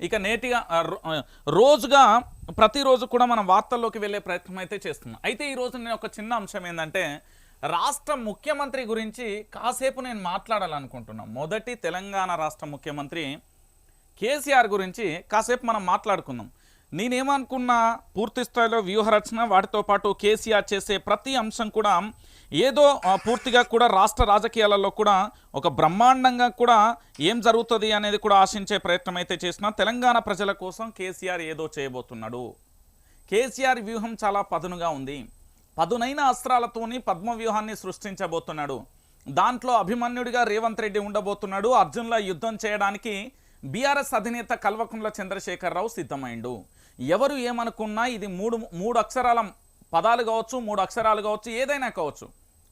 ఇక నేటిగా రోజుగా ప్రతిరోజు కూడా మనం వార్తల్లోకి వెళ్ళే ప్రయత్నం అయితే చేస్తున్నాం. అయితే ఈ రోజు నేను ఒక చిన్న అంశం ఏంటంటే రాష్ట్ర ముఖ్యమంత్రి గురించి కాసేపు నేను మాట్లాడాలనుకుంటున్నాను మొదటి తెలంగాణ రాష్ట్ర ముఖ్యమంత్రి కేసీఆర్ గురించి కాసేపు మనం మాట్లాడుకుందాం. నేనేమనుకున్నా పూర్తి స్థాయిలో వ్యూహరచన వాటితో పాటు కేసీఆర్ చేసే ప్రతి అంశం కూడా ఏదో పూర్తిగా కూడా రాష్ట్ర రాజకీయాలలో కూడా ఒక బ్రహ్మాండంగా కూడా ఏం జరుగుతుంది అనేది కూడా ఆశించే ప్రయత్నం అయితే చేసిన తెలంగాణ ప్రజల కోసం కేసీఆర్ ఏదో చేయబోతున్నాడు. కేసీఆర్ వ్యూహం చాలా పదునుగా ఉంది. పదునైన అస్త్రాలతోని పద్మ వ్యూహాన్ని సృష్టించబోతున్నాడు. దాంట్లో అభిమన్యుడిగా రేవంత్ రెడ్డి ఉండబోతున్నాడు. అర్జున్ల యుద్ధం చేయడానికి బీఆర్ఎస్ అధినేత కల్వకుంట్ల చంద్రశేఖరరావు సిద్ధమైండు. ఎవరు ఏమనుకున్నా ఇది మూడు మూడు అక్షరాల పదాలు కావచ్చు మూడు అక్షరాలు కావచ్చు ఏదైనా కావచ్చు.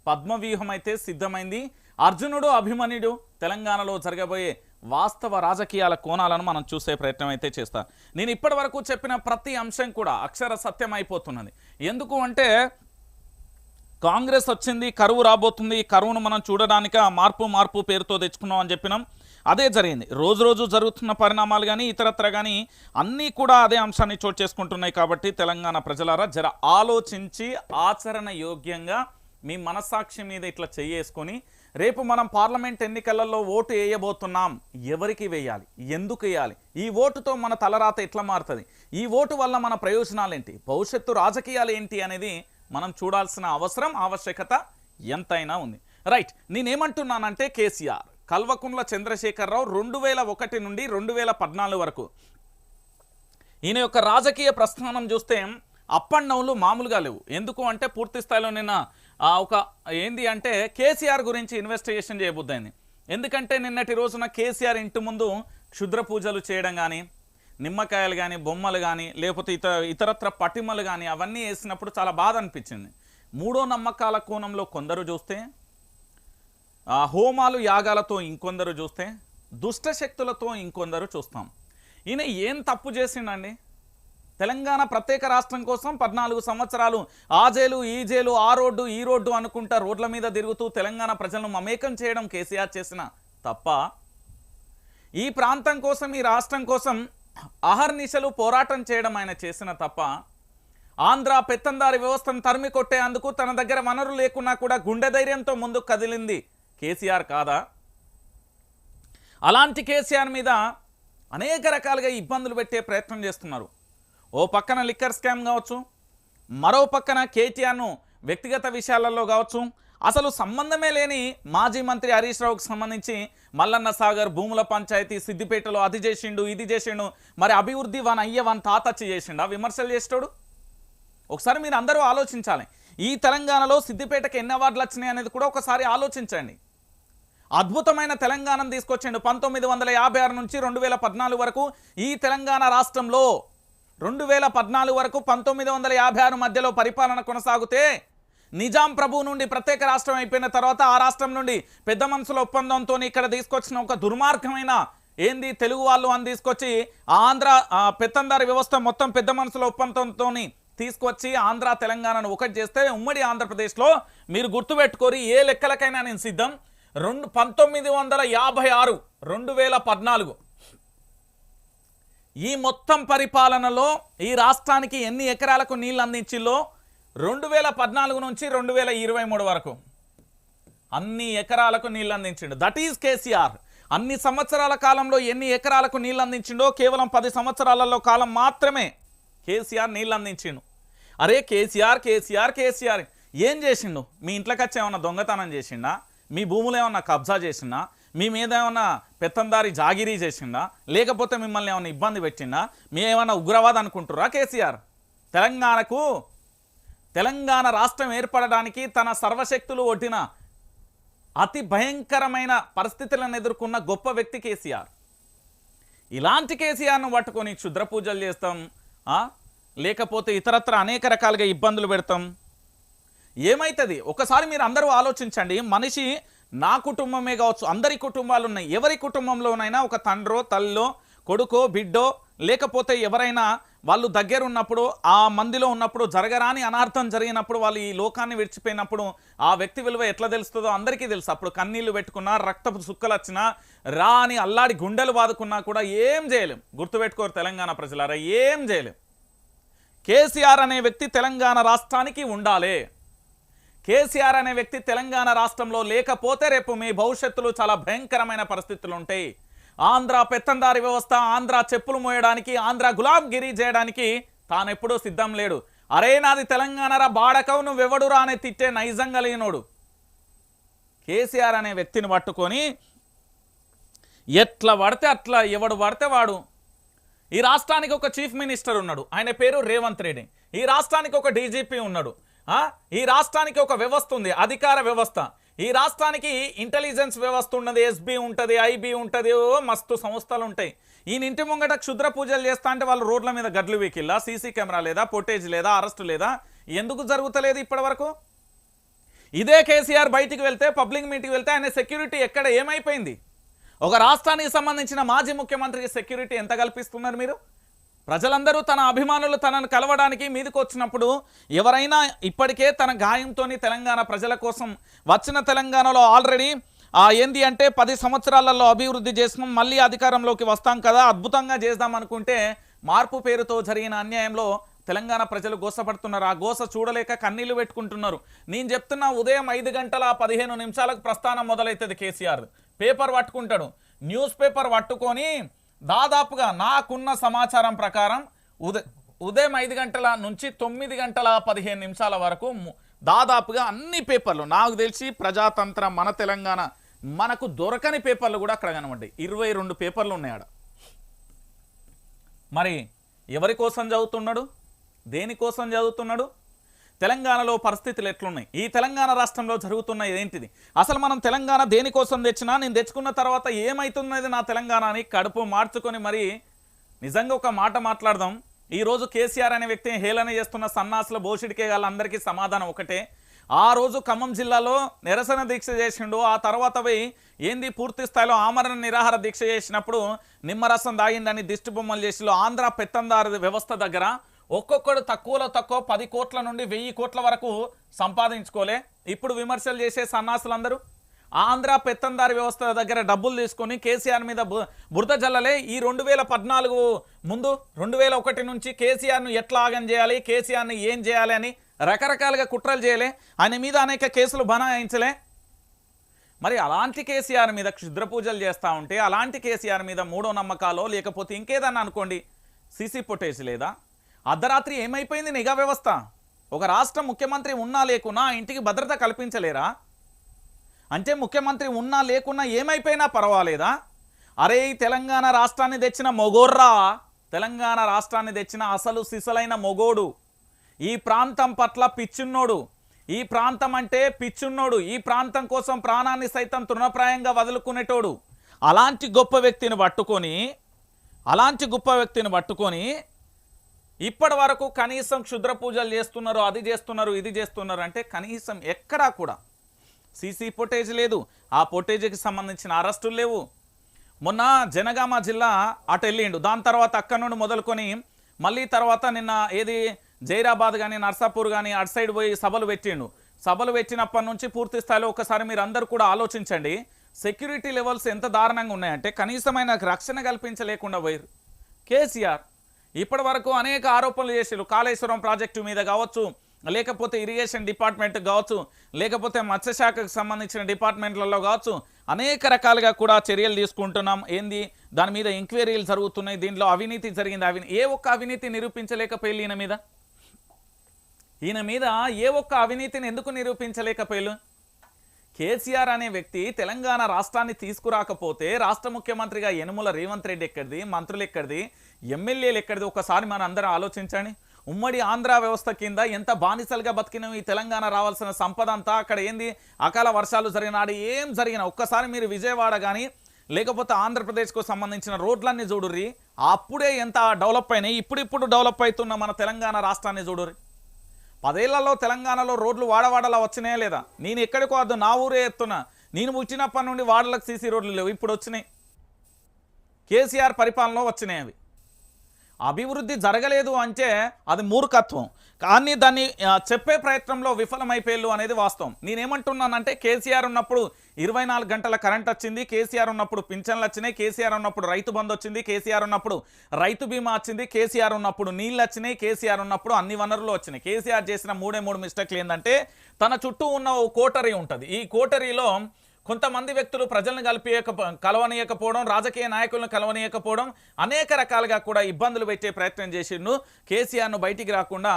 పద్మవ్యూహం అయితే సిద్ధమైంది. అర్జునుడు అభిమన్యుడు తెలంగాణలో జరగబోయే వాస్తవ రాజకీయాల కోణాలను మనం చూసే ప్రయత్నం అయితే చేస్తా. నేను ఇప్పటి వరకు చెప్పిన ప్రతి అంశం కూడా అక్షర సత్యం అయిపోతున్నది ఎందుకు అంటే కాంగ్రెస్ వచ్చింది కరువు రాబోతుంది. కరువును మనం చూడడానిక మార్పు మార్పు పేరుతో తెచ్చుకున్నాం అని చెప్పినాం. అదే జరిగింది. రోజు రోజు జరుగుతున్న పరిణామాలు కానీ ఇతరత్ర కానీ అన్నీ కూడా అదే అంశాన్ని చోటు చేసుకుంటున్నాయి కాబట్టి తెలంగాణ ప్రజలారా జర ఆలోచించి ఆచరణ యోగ్యంగా మీ మనస్సాక్షి మీద ఇట్లా చెయ్యేసుకొని రేపు మనం పార్లమెంట్ ఎన్నికలలో ఓటు వేయబోతున్నాం. ఎవరికి వేయాలి? ఎందుకు వేయాలి? ఈ ఓటుతో మన తలరాత ఎట్లా మారుతుంది? ఈ ఓటు వల్ల మన ప్రయోజనాలు ఏంటి భవిష్యత్తు రాజకీయాలు ఏంటి అనేది మనం చూడాల్సిన అవసరం ఆవశ్యకత ఎంతైనా ఉంది. రైట్ నేనేమంటున్నానంటే కేసీఆర్ కల్వకుంట్ల చంద్రశేఖరరావు రెండు వేల ఒకటి నుండి రెండు వేల పద్నాలుగు వరకు. ఈయన యొక్క రాజకీయ ప్రస్థానం చూస్తే అప్ అండ్ డౌన్లు మామూలుగా లేవు. ఎందుకు అంటే పూర్తి స్థాయిలో నిన్న ఒక ఏంది అంటే కేసీఆర్ గురించి ఇన్వెస్టిగేషన్ చేయబుద్దైంది ఎందుకంటే నిన్నటి రోజున కేసీఆర్ ఇంటి ముందు క్షుద్ర పూజలు చేయడం కానీ నిమ్మకాయలు కానీ బొమ్మలు కానీ లేకపోతే ఇతర ఇతరత్ర పటిమలు కానీ అవన్నీ వేసినప్పుడు చాలా బాధ అనిపించింది. మూడో నమ్మకాల కోణంలో కొందరు చూస్తే హోమాలు యాగాలతో ఇంకొందరు చూస్తే దుష్ట శక్తులతో ఇంకొందరు చూస్తాం. ఈయన ఏం తప్పు చేసిండండి? తెలంగాణ ప్రత్యేక రాష్ట్రం కోసం పద్నాలుగు సంవత్సరాలు ఆ జైలు ఈ జైలు ఆ రోడ్డు ఈ రోడ్డు అనుకుంటా రోడ్ల మీద తిరుగుతూ తెలంగాణ ప్రజలను మమేకం చేయడం కేసీఆర్ చేసిన తప్ప ఈ ప్రాంతం కోసం ఈ రాష్ట్రం కోసం అహర్నిశలు పోరాటం చేయడం ఆయన చేసిన తప్ప ఆంధ్ర పెత్తందారి వ్యవస్థను తరిమి కొట్టేందుకు తన దగ్గర వనరు లేకున్నా కూడా గుండె ధైర్యంతో ముందుకు కదిలింది కేసీఆర్ కాదా? అలాంటి కేసీఆర్ మీద అనేక రకాలుగా ఇబ్బందులు పెట్టే ప్రయత్నం చేస్తున్నారు. ఓ పక్కన లిక్కర్ స్కామ్ కావచ్చు మరో పక్కన కేటీఆర్ను వ్యక్తిగత విషయాలలో కావచ్చు అసలు సంబంధమే లేని మాజీ మంత్రి హరీష్ రావుకు సంబంధించి మల్లన్న సాగర్ భూముల పంచాయతీ సిద్దిపేటలో అది చేసిండు ఇది చేసిండు మరి అభివృద్ధి వన్ అయ్య వన్ తాతచ్చి చేసిండు? విమర్శలు చేసేటోడు? ఒకసారి మీరు అందరూ ఆలోచించాలి. ఈ తెలంగాణలో సిద్దిపేటకి ఎన్ని అవార్డులు వచ్చినాయి అనేది కూడా ఒకసారి ఆలోచించండి. అద్భుతమైన తెలంగాణను తీసుకొచ్చిండు. పంతొమ్మిది వందల యాభై ఆరు నుంచి రెండు వేల పద్నాలుగు వరకు ఈ తెలంగాణ రాష్ట్రంలో రెండు వేల పద్నాలుగు వరకు పంతొమ్మిది వందల యాభై ఆరు మధ్యలో పరిపాలన కొనసాగితే నిజాం ప్రభు నుండి ప్రత్యేక రాష్ట్రం అయిపోయిన తర్వాత ఆ రాష్ట్రం నుండి పెద్ద మనుషుల ఒప్పందంతో ఇక్కడ తీసుకొచ్చిన ఒక దుర్మార్గమైన ఏంది తెలుగు వాళ్ళు అని తీసుకొచ్చి ఆంధ్ర పెత్తందారి వ్యవస్థ మొత్తం పెద్ద మనుషుల ఒప్పందంతో తీసుకొచ్చి ఆంధ్ర తెలంగాణను ఒకటి చేస్తే ఉమ్మడి ఆంధ్రప్రదేశ్లో మీరు గుర్తుపెట్టుకోరి ఏ లెక్కలకైనా నేను సిద్ధం. రెండు పంతొమ్మిది వందల యాభై ఆరు రెండు వేల పద్నాలుగు. ఈ మొత్తం పరిపాలనలో ఈ రాష్ట్రానికి ఎన్ని ఎకరాలకు నీళ్ళు అందించిల్లో రెండు వేల పద్నాలుగు నుంచి రెండు వేల ఇరవై మూడు వరకు అన్ని ఎకరాలకు నీళ్ళు అందించిండు. That is KCR. అన్ని సంవత్సరాల కాలంలో ఎన్ని ఎకరాలకు నీళ్ళు అందించిండో కేవలం పది సంవత్సరాలలో కాలం మాత్రమే కేసీఆర్ నీళ్ళు అందించిండు. అరే కేసీఆర్ కేసీఆర్ కేసీఆర్ ఏం చేసిండు? మీ ఇంట్లోకి వచ్చి ఏమన్నా దొంగతనం చేసిండా? మీ భూములు ఏమన్నా కబ్జా చేసిందా? మీ మీద ఏమన్నా పెత్తందారి జాగిరీ చేసిండా లేకపోతే మిమ్మల్ని ఏమైనా ఇబ్బంది పెట్టిండా మీ ఏమన్నా ఉగ్రవాదం అనుకుంటురా కేసీఆర్? తెలంగాణకు తెలంగాణ రాష్ట్రం ఏర్పడడానికి తన సర్వశక్తులు ఒడ్డిన అతి భయంకరమైన పరిస్థితులను ఎదుర్కొన్న గొప్ప వ్యక్తి కేసీఆర్. ఇలాంటి కేసీఆర్ను పట్టుకొని క్షుద్ర పూజలు చేస్తాం లేకపోతే ఇతరత్ర అనేక రకాలుగా ఇబ్బందులు పెడతాం. ఏమవుతుంది ఒకసారి మీరు అందరూ ఆలోచించండి. మనిషి నా కుటుంబమే కావచ్చు అందరి కుటుంబాలు ఉన్నాయి. ఎవరి కుటుంబంలోనైనా ఒక తండ్రో తల్లో కొడుకో బిడ్డో లేకపోతే ఎవరైనా వాళ్ళు దగ్గర ఉన్నప్పుడు ఆ మందిలో ఉన్నప్పుడు జరగరాని అనార్థం జరిగినప్పుడు వాళ్ళు ఈ లోకాన్ని విడిచిపోయినప్పుడు ఆ వ్యక్తి విలువ ఎట్లా తెలుస్తుందో అందరికీ తెలుసు. అప్పుడు కన్నీళ్ళు పెట్టుకున్నా రక్తపు సుక్కలు వచ్చినా రా అని అల్లాడి గుండెలు బాదుకున్నా కూడా ఏం చేయలేం. గుర్తుపెట్టుకోరు తెలంగాణ ప్రజలారా ఏం చేయలేం. కేసీఆర్ అనే వ్యక్తి తెలంగాణ రాష్ట్రానికి ఉండాలి. కేసీఆర్ అనే వ్యక్తి తెలంగాణ రాష్ట్రంలో లేకపోతే రేపు మీ భవిష్యత్తులో చాలా భయంకరమైన పరిస్థితులు ఉంటాయి. ఆంధ్ర పెత్తందారి వ్యవస్థ ఆంధ్ర చెప్పులు మోయడానికి ఆంధ్ర గులాబ్గిరి చేయడానికి తానెప్పుడూ సిద్ధం లేడు. అరే నాది తెలంగాణరా బాడకవు నువ్వెవడురా అనే తిట్టే నైజం కలిగినోడు కేసీఆర్ అనే వ్యక్తిని పట్టుకొని ఎట్లా పడితే అట్లా ఎవడు పడితే వాడు. ఈ రాష్ట్రానికి ఒక చీఫ్ మినిస్టర్ ఉన్నాడు. ఆయన పేరు రేవంత్ రెడ్డి. ఈ రాష్ట్రానికి ఒక డీజీపీ ఉన్నాడు. ఈ రాష్ట్రానికి ఒక వ్యవస్థ ఉంది అధికార వ్యవస్థ. ఈ రాష్ట్రానికి ఇంటెలిజెన్స్ వ్యవస్థ ఉన్నది ఎస్బీ ఉంటుంది ఐబీ ఉంటుంది మస్తు సంస్థలు ఉంటాయి ఈయన ఇంటి ముంగట క్షుద్ర పూజలు చేస్తా అంటే వాళ్ళు రోడ్ల మీద గడ్లు వీకిల్లా సీసీ కెమెరా లేదా ఫుటేజ్ లేదా అరెస్టు లేదా? ఎందుకు జరుగుతలేదు ఇప్పటివరకు? ఇదే కేసీఆర్ బయటికి వెళ్తే పబ్లిక్ మీటింగ్ వెళ్తే ఆయన సెక్యూరిటీ ఎక్కడ ఏమైపోయింది? ఒక రాష్ట్రానికి సంబంధించిన మాజీ ముఖ్యమంత్రికి సెక్యూరిటీ ఎంత కల్పిస్తున్నారు మీరు? ప్రజలందరూ తన అభిమానులు తనను కలవడానికి మీదకి వచ్చినప్పుడు ఎవరైనా ఇప్పటికే తన గాయంతోని తెలంగాణ ప్రజల కోసం వచ్చిన తెలంగాణలో ఆల్రెడీ ఆ ఏంది అంటే పది సంవత్సరాలలో అభివృద్ధి చేసినాం మళ్ళీ అధికారంలోకి వస్తాం కదా అద్భుతంగా చేద్దాం అనుకుంటే మార్పు పేరుతో జరిగిన అన్యాయంలో తెలంగాణ ప్రజలు గోసపడుతున్నారు. ఆ గోస చూడలేక కన్నీళ్ళు పెట్టుకుంటున్నారు. నేను చెప్తున్నా ఉదయం ఐదు గంటల పదిహేను నిమిషాలకు ప్రస్థానం మొదలవుతుంది కేసీఆర్. పేపర్ పట్టుకుంటాడు. న్యూస్ పేపర్ పట్టుకొని దాదాపుగా నాకున్న సమాచారం ప్రకారం ఉదయ ఉదయం ఐదు గంటల నుంచి తొమ్మిది గంటల పదిహేను నిమిషాల వరకు దాదాపుగా అన్ని పేపర్లు నాకు తెలిసి ప్రజాతంత్ర మన తెలంగాణ మనకు దొరకని పేపర్లు కూడా అక్కడ కనబడ్డాయి. ఇరవై రెండు పేపర్లు ఉన్నాయి ఆడ. మరి ఎవరి కోసం చదువుతున్నాడు? దేనికోసం చదువుతున్నాడు? తెలంగాణలో పరిస్థితులు ఎట్లున్నాయి? ఈ తెలంగాణ రాష్ట్రంలో జరుగుతున్న ఏంటిది? అసలు మనం తెలంగాణ దేనికోసం తెచ్చినా నేను తెచ్చుకున్న తర్వాత ఏమవుతున్నది నా తెలంగాణ అని కడుపు మార్చుకొని మరి నిజంగా ఒక మాట మాట్లాడదాం. ఈరోజు కేసీఆర్ అనే వ్యక్తిని హేళన చేస్తున్న సన్నాసుల భోషిడికే వాళ్ళందరికీ సమాధానం ఒకటే. ఆ రోజు ఖమ్మం జిల్లాలో నిరసన దీక్ష చేసిండు. ఆ తర్వాత పోయి ఏంది పూర్తి స్థాయిలో ఆమరణ నిరాహార దీక్ష చేసినప్పుడు నిమ్మరసం దాగిందని దిష్టి బొమ్మలు చేసిలో ఆంధ్ర పెత్తందారు వ్యవస్థ దగ్గర ఒక్కొక్కడు తక్కువలో తక్కువ పది కోట్ల నుండి వెయ్యి కోట్ల వరకు సంపాదించుకోలే. ఇప్పుడు విమర్శలు చేసే సన్నాసులందరూ ఆంధ్ర పెత్తందారి వ్యవస్థ దగ్గర డబ్బులు తీసుకొని కేసీఆర్ మీద బురద జల్లలే. ఈ రెండు వేల పద్నాలుగు ముందు రెండు వేల ఒకటి నుంచి కేసీఆర్ను ఎట్లా ఆగం చేయాలి కేసీఆర్ని ఏం చేయాలి అని రకరకాలుగా కుట్రలు చేయలే. ఆయన మీద అనేక కేసులు బనాయించలే. మరి అలాంటి కేసీఆర్ మీద క్షుద్ర పూజలు చేస్తూ ఉంటే అలాంటి కేసీఆర్ మీద మూడో నమ్మకాలో లేకపోతే ఇంకేదన్నా అనుకోండి సీసీ ఫుటేజ్ లేదా? అర్ధరాత్రి ఏమైపోయింది నిఘా వ్యవస్థ? ఒక రాష్ట్ర ముఖ్యమంత్రి ఉన్నా లేకున్నా ఇంటికి భద్రత కల్పించలేరా? అంటే ముఖ్యమంత్రి ఉన్నా లేకున్నా ఏమైపోయినా పర్వాలేదా? అరే ఈ తెలంగాణ రాష్ట్రాన్ని తెచ్చిన మొగోర్రా తెలంగాణ రాష్ట్రాన్ని తెచ్చిన అసలు సిసలైన మొగోడు. ఈ ప్రాంతం పట్ల పిచ్చున్నోడు. ఈ ప్రాంతం అంటే పిచ్చున్నోడు. ఈ ప్రాంతం కోసం ప్రాణాన్ని సైతం తృణప్రాయంగా వదులుకునేటోడు. అలాంటి గొప్ప వ్యక్తిని పట్టుకొని అలాంటి గొప్ప వ్యక్తిని పట్టుకొని ఇప్పటి వరకు కనీసం క్షుద్ర పూజలు చేస్తున్నారు అది చేస్తున్నారు ఇది చేస్తున్నారు అంటే కనీసం ఎక్కడా కూడా సీసీ ఫుటేజ్ లేదు. ఆ ఫుటేజ్కి సంబంధించిన అరెస్టులు లేవు. మొన్న జనగామ జిల్లా అటు వెళ్ళిండు. దాని తర్వాత అక్కడ నుండి మొదలుకొని మళ్ళీ తర్వాత నిన్న ఏది జైరాబాద్ కానీ నర్సాపూర్ కానీ అటు సైడ్ పోయి సభలు పెట్టిండు. సభలు పెట్టినప్పటి నుంచి పూర్తి స్థాయిలో ఒకసారి మీరు అందరూ కూడా ఆలోచించండి. సెక్యూరిటీ లెవెల్స్ ఎంత దారుణంగా ఉన్నాయంటే కనీసమైన రక్షణ కల్పించలేకుండా పోయారు కేసీఆర్ ఇప్పటి వరకు అనేక ఆరోపణలు చేసారు కాళేశ్వరం ప్రాజెక్టు మీద కావచ్చు లేకపోతే ఇరిగేషన్ డిపార్ట్మెంట్ కావచ్చు లేకపోతే మత్స్యశాఖకు సంబంధించిన డిపార్ట్మెంట్లలో కావచ్చు అనేక రకాలుగా కూడా చర్యలు తీసుకుంటున్నాం. ఏంది? దాని మీద ఎంక్వైరీలు జరుగుతున్నాయి. దీంట్లో అవినీతి జరిగింది. అవినీ ఏ ఒక్క అవినీతి నిరూపించలేకపోయి ఈయన మీద? ఈయన మీద ఏ ఒక్క అవినీతిని ఎందుకు నిరూపించలేకపోయారు కేసీఆర్ అనే వ్యక్తి తెలంగాణ రాష్ట్రాన్ని తీసుకురాకపోతే రాష్ట్ర ముఖ్యమంత్రిగా యనుమల రేవంత్ రెడ్డి ఎక్కడిది మంత్రులు ఎక్కడిది ఎమ్మెల్యేలు ఎక్కడిది? ఒకసారి మనం అందరం ఆలోచించండి. ఉమ్మడి ఆంధ్ర వ్యవస్థ కింద ఎంత బానిసలుగా బతికిన ఈ తెలంగాణ రావాల్సిన సంపద అంతా అక్కడ ఏంది? అకాల వర్షాలు జరిగినాడు ఏం జరిగినా ఒక్కసారి మీరు విజయవాడ కానీ లేకపోతే ఆంధ్రప్రదేశ్కు సంబంధించిన రోడ్లన్నీ చూడుర్రి. అప్పుడే ఎంత డెవలప్ అయినాయి? ఇప్పుడిప్పుడు డెవలప్ అవుతున్న మన తెలంగాణ రాష్ట్రాన్ని చూడుర్రి. పదేళ్ళలో తెలంగాణలో రోడ్లు వాడవాడలా వచ్చినాయా లేదా? నేను ఎక్కడికో వద్దు నా ఊరే ఎత్తున్నా నేను పుట్టినప్పటి నుండి వాడలకు సీసీ రోడ్లు లేవు ఇప్పుడు వచ్చినాయి. కేసీఆర్ పరిపాలనలో వచ్చినాయి అవి. అభివృద్ధి జరగలేదు అంటే అది మూర్ఖత్వం. కానీ దాన్ని చెప్పే ప్రయత్నంలో విఫలమైపోయారు అనేది వాస్తవం. నేనేమంటున్నానంటే కేసీఆర్ ఉన్నప్పుడు ఇరవై నాలుగు గంటల కరెంట్ వచ్చింది కేసీఆర్ ఉన్నప్పుడు పింఛన్లు వచ్చినాయి కేసీఆర్ ఉన్నప్పుడు రైతు బంధు వచ్చింది కేసీఆర్ ఉన్నప్పుడు రైతు బీమా వచ్చింది కేసీఆర్ ఉన్నప్పుడు నీళ్ళు వచ్చినాయి కేసీఆర్ ఉన్నప్పుడు అన్ని వనరులు వచ్చినాయి. కేసీఆర్ చేసిన మూడే మూడు మిస్టేక్లు ఏంటంటే తన చుట్టూ ఉన్న ఓ కోటరీ ఉంటుంది. ఈ కోటరీలో కొంతమంది వ్యక్తులు ప్రజలను కలిపియక కలవనీయకపోవడం రాజకీయ నాయకులను కలవనీయకపోవడం అనేక రకాలుగా కూడా ఇబ్బందులు పెట్టే ప్రయత్నం చేసిండు. కేసీఆర్ను బయటికి రాకుండా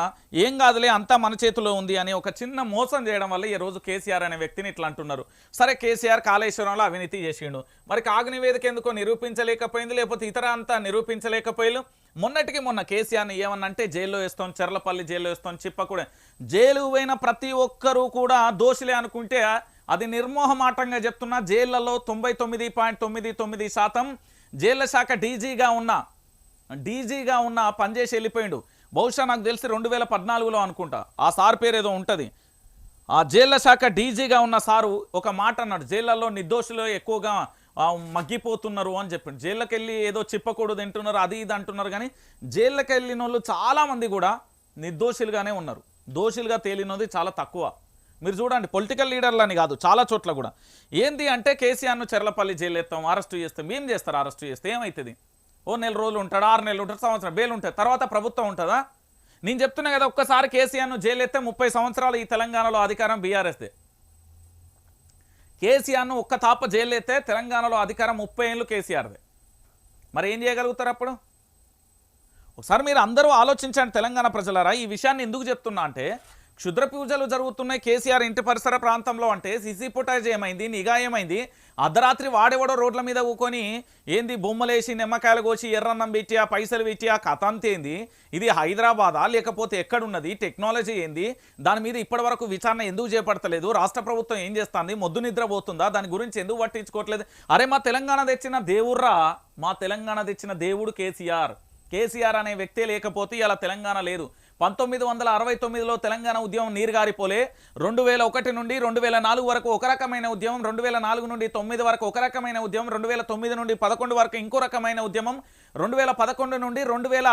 ఏం కాదులే అంతా మన చేతిలో ఉంది అని ఒక చిన్న మోసం చేయడం వల్ల ఈ రోజు కేసీఆర్ అనే వ్యక్తిని ఇట్లా అంటున్నారు. సరే కేసీఆర్ కాళేశ్వరంలో అవినీతి చేసిండు. మరి కాగు నివేదిక ఎందుకో నిరూపించలేకపోయింది లేకపోతే ఇతర అంతా నిరూపించలేకపోయారు మొన్నటికి మొన్న కేసీఆర్ని ఏమన్నంటే జైల్లో వేస్తాం చెర్లపల్లి జైల్లో వేస్తాం చెప్పకూడదు జైలు పోయిన ప్రతి ఒక్కరూ కూడా దోషులే అనుకుంటే అది నిర్మోహమాటంగా చెప్తున్నా జైళ్ళలో తొంభై తొమ్మిది పాయింట్ తొమ్మిది తొమ్మిది శాతం జైళ్ళ శాఖ డీజీగా ఉన్న డీజీగా ఉన్న పనిచేసి వెళ్ళిపోయిండు. బహుశా నాకు తెలిసి రెండు వేల పద్నాలుగులో అనుకుంటా. ఆ సార్ పేరు ఏదో ఉంటుంది. ఆ జైళ్ళ శాఖ డీజీగా ఉన్న సారు ఒక మాట అన్నాడు జైళ్ళల్లో నిర్దోషులు ఎక్కువగా మగ్గిపోతున్నారు అని చెప్పిండు. జైళ్ళకి వెళ్ళి ఏదో చిప్పకూడు తింటున్నారు అది ఇది అంటున్నారు కానీ జైళ్ళకి వెళ్ళిన వాళ్ళు చాలామంది కూడా నిర్దోషులుగానే ఉన్నారు. దోషులుగా తేలినది చాలా తక్కువ. మీరు చూడండి పొలిటికల్ లీడర్లని కాదు చాలా చోట్ల కూడా. ఏంది అంటే కేసీఆర్ను చెర్లపల్లి జైలు ఎత్తాం అరెస్ట్ చేస్తాం ఏం చేస్తారు అరెస్ట్ చేస్తే ఏమవుతుంది ఓ నెల రోజులు ఉంటాడు ఆరు నెలలు ఉంటాడు సంవత్సరం బెయిల్ ఉంటుంది తర్వాత ప్రభుత్వం ఉంటుందా? నేను చెప్తున్నా కదా ఒక్కసారి కేసీఆర్ను జైలు ఎత్తే ముప్పై సంవత్సరాలు ఈ తెలంగాణలో అధికారం బీఆర్ఎస్దే. కేసీఆర్ను ఒక్క తాప జైలు ఎత్తే తెలంగాణలో అధికారం ముప్పై ఏళ్ళు కేసీఆర్దే. మరి ఏం చేయగలుగుతారు అప్పుడు? ఒకసారి మీరు అందరూ ఆలోచించండి తెలంగాణ ప్రజలారా ఈ విషయాన్ని ఎందుకు చెప్తున్నా అంటే క్షుద్ర పూజలు జరుగుతున్నాయి కేసీఆర్ ఇంటి పరిసర ప్రాంతంలో అంటే సీసీ ఫుటేజ్ ఏమైంది నిఘా ఏమైంది? అర్ధరాత్రి వాడేవాడో రోడ్ల మీద ఊకొని ఏంది బొమ్మలేసి నిమ్మకాయలు కోసి ఎర్రన్నం పెట్టి ఆ పైసలు పెట్టి ఆ కథ అంతేంది ఇది హైదరాబాదా? లేకపోతే ఎక్కడున్నది? టెక్నాలజీ ఏంది? దాని మీద ఇప్పటివరకు విచారణ ఎందుకు చేపడతలేదు? రాష్ట్ర ప్రభుత్వం ఏం చేస్తుంది? మొద్దు నిద్రపోతుందా దాని గురించి ఎందుకు పట్టించుకోవట్లేదు? అరే మా తెలంగాణ తెచ్చిన దేవుర్రా మా తెలంగాణ తెచ్చిన దేవుడు కేసీఆర్. కేసీఆర్ అనే వ్యక్తే లేకపోతే ఇలా తెలంగాణ లేదు. పంతొమ్మిది వందల అరవై తొమ్మిదిలో తెలంగాణ ఉద్యమం నీరుగారిపోలే. రెండు వేల ఒకటి నుండి రెండు వేల నాలుగు వరకు ఒక రకమైన ఉద్యమం రెండు వేల నాలుగు నుండి తొమ్మిది వరకు ఒక రకమైన ఉద్యమం రెండు వేల తొమ్మిది నుండి పదకొండు వరకు ఇంకో రకమైన ఉద్యమం రెండు వేల పదకొండు నుండి రెండు వేల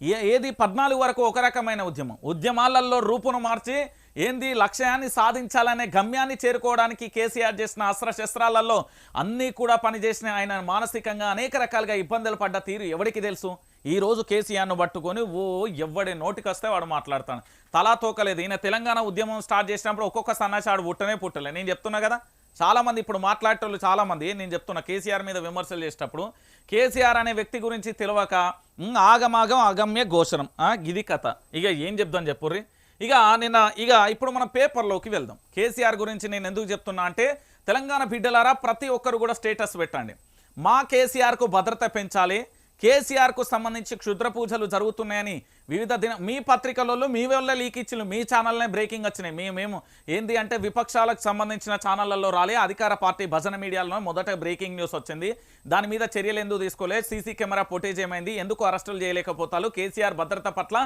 ఏ ఏది పద్నాలుగు వరకు ఒక రకమైన ఉద్యమం. ఉద్యమాలలో రూపును మార్చి ఏంది? లక్ష్యాన్ని సాధించాలనే గమ్యాన్ని చేరుకోవడానికి కేసీఆర్ చేసిన అస్త్ర శస్త్రాలలో అన్నీ కూడా పనిచేసిన ఆయన మానసికంగా అనేక రకాలుగా ఇబ్బందులు పడ్డ తీరు ఎవరికి తెలుసు? ఈ రోజు కేసీఆర్ను పట్టుకొని ఓ ఎవడి నోటికి వస్తే వాడు మాట్లాడతాను తలా తోకలేదు. ఈయన తెలంగాణ ఉద్యమం స్టార్ట్ చేసినప్పుడు ఒక్కొక్క సన్నాసాడు పుట్టనే పుట్టలే. నేను చెప్తున్నా కదా? చాలామంది ఇప్పుడు మాట్లాడేటోళ్ళు చాలామంది నేను చెప్తున్నా కేసీఆర్ మీద విమర్శలు చేసేటప్పుడు కేసీఆర్ అనే వ్యక్తి గురించి తెలియక ఆగమాగం అగమ్య ఘోషణం. ఆ, గిది కథ. ఇక ఏం చెప్దాం చెప్పుర్రి ఇక నిన్న ఇక ఇప్పుడు మనం పేపర్లోకి వెళ్దాం. కేసీఆర్ గురించి నేను ఎందుకు చెప్తున్నా అంటే తెలంగాణ బిడ్డలారా ప్రతి ఒక్కరు కూడా స్టేటస్ పెట్టండి. మా కేసీఆర్కు భద్రత పెంచాలి. కేసీఆర్కు సంబంధించి క్షుద్ర పూజలు జరుగుతున్నాయని వివిధ దిన మీ పత్రికలలో మీ వల్ల లీక్ ఇచ్చిన మీ ఛానల్నే బ్రేకింగ్ వచ్చినాయి. మేము మేము ఏంది అంటే విపక్షాలకు సంబంధించిన ఛానళ్ళలో రాలే అధికార పార్టీ భజన మీడియాలో మొదట బ్రేకింగ్ న్యూస్ వచ్చింది. దాని మీద చర్యలు ఎందుకు తీసుకోలేదు సీసీ కెమెరా ఫుటేజ్ ఏమైంది? ఎందుకు అరెస్టులు చేయలేకపోతారు? కేసీఆర్ భద్రత పట్ల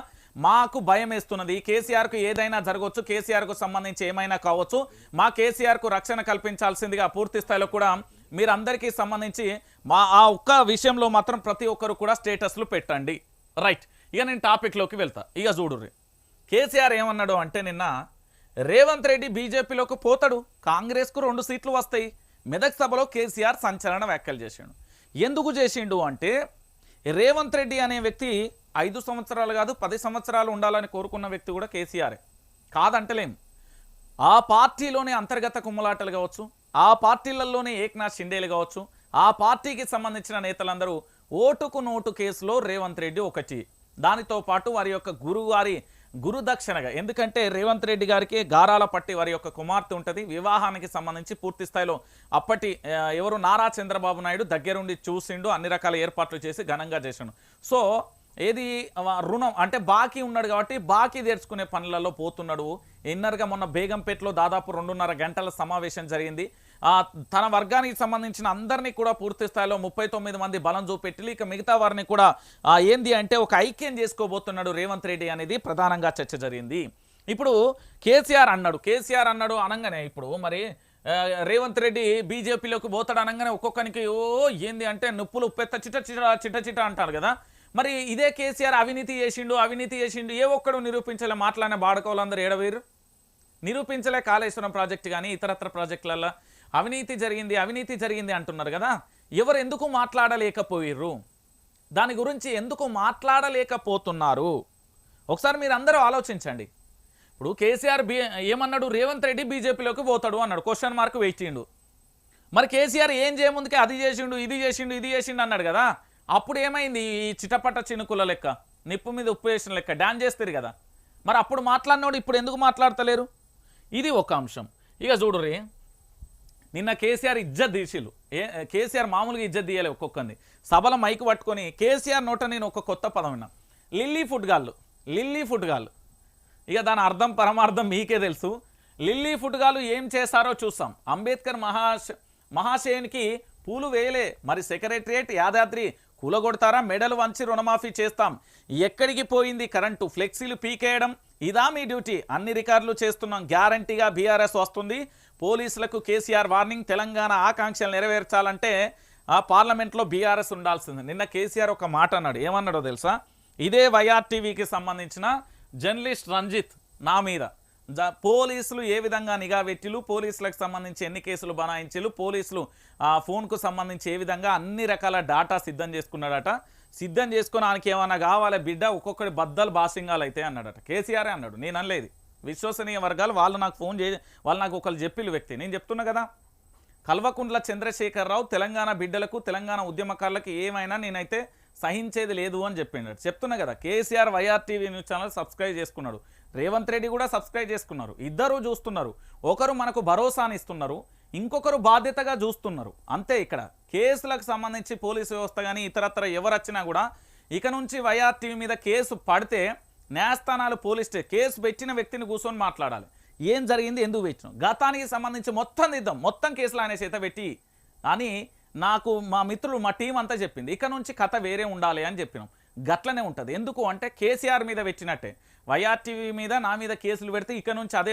మాకు భయం వేస్తున్నది. కేసీఆర్కు ఏదైనా జరగవచ్చు కేసీఆర్కు సంబంధించి ఏమైనా కావచ్చు మా కేసీఆర్కు రక్షణ కల్పించాల్సిందిగా పూర్తి స్థాయిలో కూడా మీరందరికీ సంబంధించి మా ఆ ఒక్క విషయంలో మాత్రం ప్రతి ఒక్కరు కూడా స్టేటస్లు పెట్టండి. రైట్. ఇక నేను టాపిక్లోకి వెళ్తా. ఇక చూడుర్రి కేసీఆర్ ఏమన్నాడు అంటే నిన్న రేవంత్ రెడ్డి బీజేపీలోకి పోతాడు కాంగ్రెస్కు రెండు సీట్లు వస్తాయి మెదక్ సభలో కేసీఆర్ సంచలన వ్యాఖ్యలు చేసిండు. ఎందుకు చేసిండు అంటే రేవంత్ రెడ్డి అనే వ్యక్తి ఐదు సంవత్సరాలు కాదు పది సంవత్సరాలు ఉండాలని కోరుకున్న వ్యక్తి కూడా కేసీఆర్. కాదంటలేం. ఆ పార్టీలోనే అంతర్గత కుమ్మలాటలు కావచ్చు ఆ పార్టీలలోనే ఏక్నాథ్ షిండేలు కావచ్చు ఆ పార్టీకి సంబంధించిన నేతలందరూ ఓటుకు నోటు కేసులో రేవంత్ రెడ్డి ఒకటి. దానితో పాటు వారి యొక్క గురువారి గురుదక్షిణగా ఎందుకంటే రేవంత్ రెడ్డి గారికి గారాల పట్టి వారి యొక్క కుమార్తె ఉంటుంది. వివాహానికి సంబంధించి పూర్తి స్థాయిలో అప్పటి ఎవరు నారా చంద్రబాబు నాయుడు దగ్గరుండి చూసిండు అన్ని రకాల ఏర్పాట్లు చేసి ఘనంగా చేసిండు. సో ఏది రుణం అంటే బాకీ ఉన్నాడు కాబట్టి బాకీ తీర్చుకునే పనులలో పోతున్నాడు. ఇన్నర్గా మొన్న బేగంపేటలో దాదాపు రెండున్నర గంటల సమావేశం జరిగింది. తన వర్గానికి సంబంధించిన అందరినీ కూడా పూర్తి స్థాయిలో ముప్పై తొమ్మిది మంది బలం చూపెట్టి ఇక మిగతా వారిని కూడా ఏంది అంటే ఒక ఐక్యం చేసుకోబోతున్నాడు రేవంత్ రెడ్డి అనేది ప్రధానంగా చర్చ జరిగింది. ఇప్పుడు కేసీఆర్ అన్నాడు కేసీఆర్ అన్నాడు అనగానే ఇప్పుడు మరి రేవంత్ రెడ్డి బీజేపీలోకి పోతాడు అనగానే ఒక్కొక్కరికి ఓ ఏంది అంటే నొప్పులు ఉప్పెత్త చిట చిట చిట చిట అంటారు కదా. మరి ఇదే కేసీఆర్ అవినీతి చేసిండు అవినీతి చేసిండు ఏ ఒక్కడు నిరూపించలే మాట్లాడిన బాడకోవాలందరూ ఏడవేరు? నిరూపించలే కాళేశ్వరం ప్రాజెక్టు కానీ ఇతరత్ర ప్రాజెక్టులలో అవినీతి జరిగింది అవినీతి జరిగింది అంటున్నారు కదా. ఎవరు ఎందుకు మాట్లాడలేకపోయిర్రు? దాని గురించి ఎందుకు మాట్లాడలేకపోతున్నారు? ఒకసారి మీరు అందరూ ఆలోచించండి. ఇప్పుడు కేసీఆర్ బీ ఏమన్నాడు? రేవంత్ రెడ్డి బీజేపీలోకి పోతాడు అన్నాడు. క్వశ్చన్ మార్క్ వేయించిండు మరి కేసీఆర్ ఏం చేయముందుకే అది చేసిండు ఇది చేసిండు ఇది చేసిండు అన్నాడు కదా. అప్పుడు ఏమైంది? ఈ చిటపట చినుకుల లెక్క నిప్పు మీద ఉప్పు వేసిన లెక్క డాన్ చేస్తారు కదా. మరి అప్పుడు మాట్లాడినోడు ఇప్పుడు ఎందుకు మాట్లాడతలేరు? ఇది ఒక అంశం. ఇక చూడురే నిన్న కేసీఆర్ ఇజ్జత్ తీసిళ్ళు. ఏ కేసీఆర్ మామూలుగా ఇజ్జత్ తీయాలి ఒక్కొక్కరిని. సభల మైక్ పట్టుకొని కేసీఆర్ నోట నేను ఒక కొత్త పదం విన్నా. లిల్లీ ఫుట్గాళ్ళు లిల్లీ ఫుట్గాళ్ళు ఇక దాని అర్థం పరమార్థం మీకే తెలుసు. లిల్లీ ఫుట్గాళ్ళు ఏం చేశారో చూస్తాం. అంబేద్కర్ మహాశ మహాశయునికి పూలు వేయలే. మరి సెక్రటరియట్ యాదాద్రి కూలగొడతారా? మెడలు వంచి రుణమాఫీ చేస్తాం. ఎక్కడికి పోయింది కరెంటు? ఫ్లెక్సీలు పీకేయడం. ఇదా మీ డ్యూటీ. అన్ని రికార్డులు చేస్తున్నాం. గ్యారంటీగా బీఆర్ఎస్ వస్తుంది. పోలీసులకు కేసీఆర్ వార్నింగ్ తెలంగాణ ఆకాంక్షలు నెరవేర్చాలంటే ఆ పార్లమెంట్లో బీఆర్ఎస్ ఉండాల్సింది. నిన్న కేసీఆర్ ఒక మాట అన్నాడు. ఏమన్నాడో తెలుసా? ఇదే వైఆర్టీవీకి సంబంధించిన జర్నలిస్ట్ రంజిత్ నా మీద. జ- పోలీసులు ఏ విధంగా నిఘా పెట్టిలు పోలీసులకు సంబంధించి ఎన్ని కేసులు బనాయించలు పోలీసులు ఆ ఫోన్కు సంబంధించి ఏ విధంగా అన్ని రకాల డాటా సిద్ధం చేసుకున్నాడట. సిద్ధం చేసుకుని ఆయనకి ఏమన్నా కావాలి బిడ్డ ఒక్కొక్కటి బద్దలు బాసింగాలు అయితే అన్నాడట. కేసీఆరే అన్నాడు. నేను అనలేదు విశ్వసనీయ వర్గాలు వాళ్ళు నాకు ఫోన్ చే వాళ్ళు నాకు ఒకళ్ళు చెప్పిలు వ్యక్తి. నేను చెప్తున్నా కదా. కల్వకుంట్ల చంద్రశేఖరరావు తెలంగాణ బిడ్డలకు తెలంగాణ ఉద్యమకారులకు ఏమైనా నేనైతే సహించేది లేదు అని చెప్పిండు. చెప్తున్నా కదా KCR YR TV news channel subscribe చేసుకున్నాడు. రేవంత్ రెడ్డి కూడా సబ్స్క్రైబ్ చేసుకున్నారు. ఇద్దరు చూస్తున్నారు. ఒకరు మనకు భరోసాని ఇస్తున్నారు. ఇంకొకరు బాధ్యతగా చూస్తున్నారు. అంతే ఇక్కడ. కేసులకు సంబంధించి పోలీసు వ్యవస్థ కానీ ఇతరత్ర ఎవరు వచ్చినా కూడా ఇక నుంచి వైఆర్ టీవీ మీద కేసు పడితే న్యాయస్థానాలు పోలీసు కేసు పెట్టిన వ్యక్తిని కూర్చొని మాట్లాడాలి. ఏం జరిగింది ఎందుకు పెట్టినాం? గతానికి సంబంధించి మొత్తం దిద్దాం. మొత్తం కేసులు ఆయన చేత పెట్టి అని నాకు మా మిత్రులు మా టీం అంతా చెప్పింది. ఇక నుంచి కథ వేరే ఉండాలి అని చెప్పినాం. గట్లనే ఉంటుంది. ఎందుకు అంటే కేసీఆర్ మీద పెట్టినట్టే. వైఆర్టీవీ మీద నా మీద కేసులు పెడితే ఇక నుంచి అదే